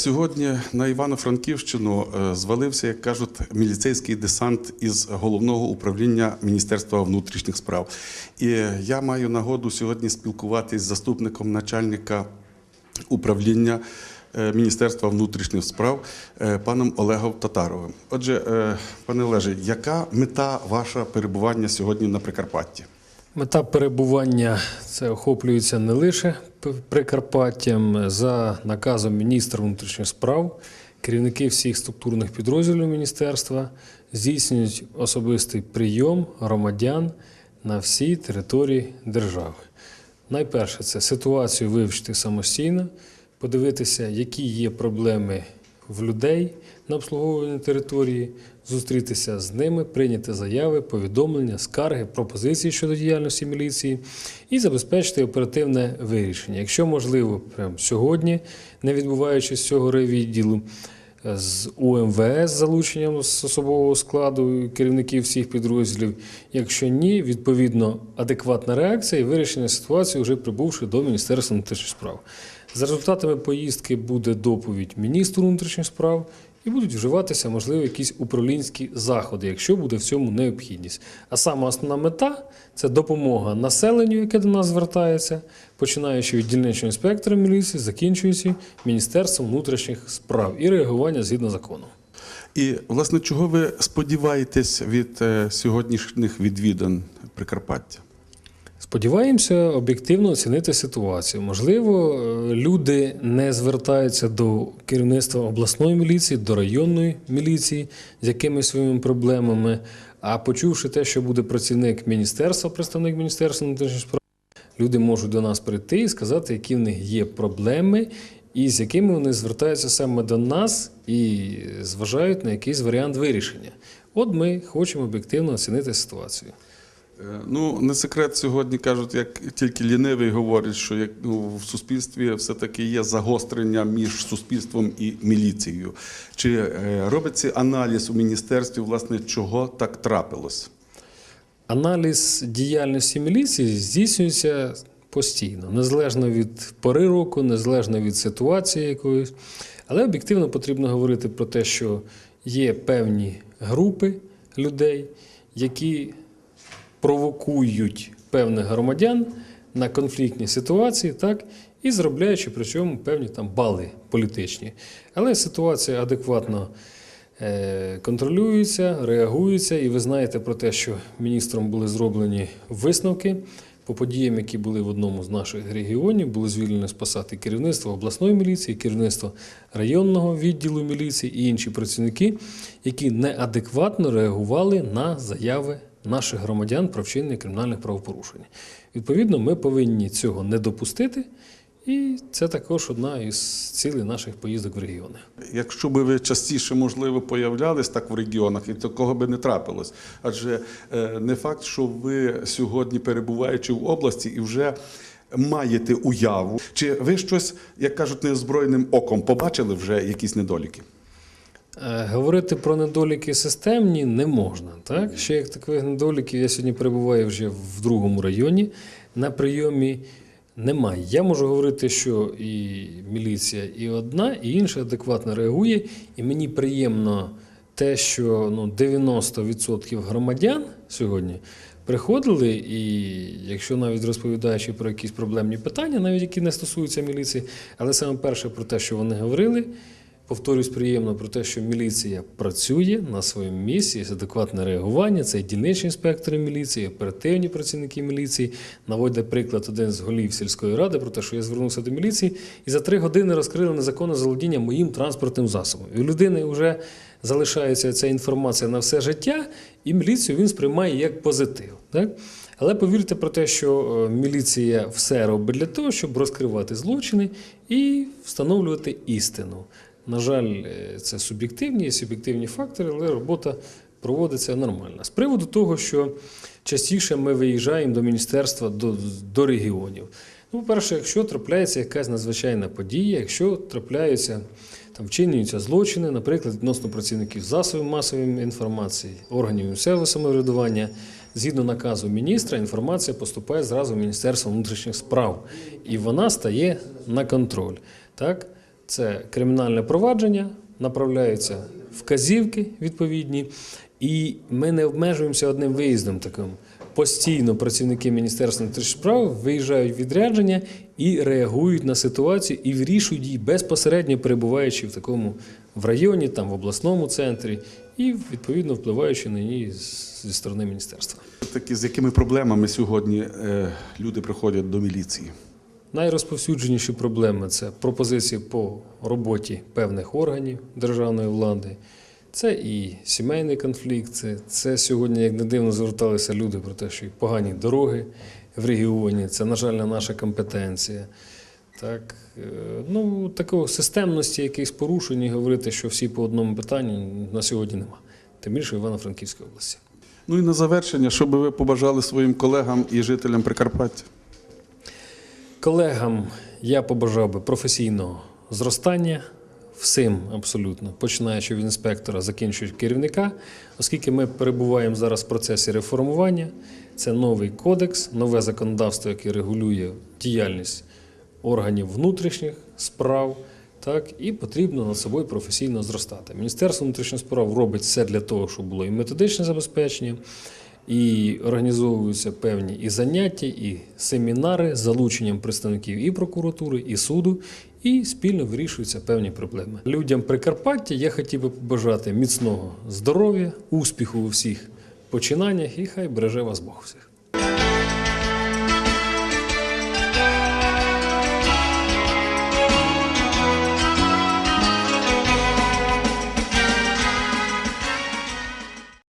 Сьогодні на Івано-Франківщину е, звалився, як кажуть, міліцейський десант із головного управління Міністерства внутрішніх справ. І я маю нагоду сьогодні спілкуватись з заступником начальника управління е, Міністерства внутрішніх справ е, паном Олегом Татаровим. Отже, пане Олеже, яка мета ваша перебування сьогодні на Прикарпатті? Мета перебування це охоплюється не лише Прикарпаттям за наказом міністра внутрішніх справ. Керівники всіх структурних підрозділів міністерства здійснюють особистий прийом громадян на всій території держави. Найперше це ситуацію вивчити самостійно, подивитися, які є проблеми в людей на обслуговуванні території, зустрітися з ними, прийняти заяви, повідомлення, скарги, пропозиції щодо діяльності міліції і забезпечити оперативне вирішення. Якщо можливо, прямо сьогодні, не відбуваючись цього райвідділу, з УМВС залученням з особового складу керівників всіх підрозділів. Якщо ні, відповідно адекватна реакція і вирішення ситуації, вже прибувши до Міністерства внутрішніх справ. За результатами поїздки буде доповідь міністру внутрішніх справ. І будуть вживатися, можливо, якісь управлінські заходи, якщо буде в цьому необхідність. А саме основна мета це допомога населенню, яке до нас звертається, починаючи від дільничного інспектора міліції, закінчуючи Міністерством внутрішніх справ і реагування згідно закону. І, власне, чого ви сподіваєтесь від е, сьогоднішніх відвідин Прикарпаття? Сподіваємося об'єктивно оцінити ситуацію. Можливо, е, люди не звертаються до керівництва обласної міліції, до районної міліції з якимись своїми проблемами. А почувши те, що буде працівник міністерства, представник міністерства внутрішніх справ, люди можуть до нас прийти і сказати, які в них є проблеми, і з якими вони звертаються саме до нас і зважають на якийсь варіант вирішення. От ми хочемо об'єктивно оцінити ситуацію. Е, Ну, не секрет сьогодні кажуть, як тільки лінивий говорить, що як ну, в суспільстві все-таки є загострення між суспільством і міліцією. Чи е, робиться аналіз у міністерстві, власне, чого так трапилось? Аналіз діяльності міліції здійснюється постійно, незалежно від пори року, незалежно від ситуації якоїсь. Але об'єктивно потрібно говорити про те, що є певні групи людей, які провокують певних громадян на конфліктні ситуації, так, і заробляючи при цьому певні там бали політичні. Але ситуація адекватно е, контролюється, реагується, і ви знаєте про те, що міністром були зроблені висновки. По подіям, які були в одному з наших регіонів, було звільнено з посад і керівництво обласної міліції, керівництво районного відділу міліції і інші працівники, які неадекватно реагували на заяви наших громадян про вчинення кримінальних правопорушень. Відповідно, ми повинні цього не допустити, і це також одна із цілей наших поїздок в регіони. Якщо би ви частіше, можливо, появлялись так в регіонах, і такого би не трапилось. Адже е, не факт, що ви сьогодні, перебуваючи в області, і вже маєте уяву, чи ви щось, як кажуть, неозброєним оком побачили вже якісь недоліки? Е, Говорити про недоліки системні не можна. Так? Ще як таких недоліків, я сьогодні перебуваю вже в другому районі. На прийомі немає. Я можу говорити, що і міліція і одна, і інша адекватно реагує. І мені приємно те, що ну, 90% громадян сьогодні приходили, і якщо навіть розповідаючи про якісь проблемні питання, навіть які не стосуються міліції, але саме перше про те, що вони говорили. Повторюсь приємно про те, що міліція працює на своєму місці, є адекватне реагування. Це і інспектори міліції, оперативні працівники міліції. Наводить приклад один з голів сільської ради про те, що я звернувся до міліції, і за три години розкрили незаконне заволодіння моїм транспортним засобом. І у людини вже залишається ця інформація на все життя, і міліцію він сприймає як позитив. Так? Але повірте про те, що е, міліція все робить для того, щоб розкривати злочини і встановлювати істину. На жаль, е, це суб'єктивні і суб'єктивні фактори, але робота проводиться нормально. З приводу того, що частіше ми виїжджаємо до міністерства, до, до регіонів. Ну, по-перше, якщо трапляється якась надзвичайна подія, якщо трапляються там вчинюються злочини, наприклад, відносно працівників засобів масової інформації, органів місцевого самоврядування, згідно наказу міністра, інформація поступає зразу в Міністерство внутрішніх справ, і вона стає на контроль. Так? Це кримінальне провадження, направляються вказівки відповідні, і ми не обмежуємося одним виїздом таким. Постійно працівники Міністерства внутрішніх справ виїжджають в відрядження і реагують на ситуацію і вирішують її безпосередньо перебуваючи в такому в районі, там в обласному центрі, і відповідно впливаючи на її зі сторони міністерства. Такі, з якими проблемами сьогодні е, люди приходять до міліції? Найрозповсюдженіші проблеми це пропозиції по роботі певних органів державної влади. Це і сімейний конфлікт, це, сьогодні, як не дивно, зверталися люди про те, що і погані дороги в регіоні, це, на жаль, наша компетенція. Так, е, ну, такої системності, якихось порушень, і говорити, що всі по одному питанню на сьогодні нема. Тим більше в Івано-Франківській області. Ну і на завершення, що би ви побажали своїм колегам і жителям Прикарпаття? Колегам я побажав би професійного зростання всім абсолютно, починаючи від інспектора, закінчуючи керівника, оскільки ми перебуваємо зараз в процесі реформування. Це новий кодекс, нове законодавство, яке регулює діяльність органів внутрішніх справ. Так, і потрібно над собою професійно зростати. Міністерство внутрішніх справ робить все для того, щоб було і методичне забезпечення, і організовуються певні і заняття, і семінари з залученням представників і прокуратури, і суду, і спільно вирішуються певні проблеми. Людям Прикарпаття я хотів би побажати міцного здоров'я, успіху у всіх починаннях, і хай береже вас Бог всіх.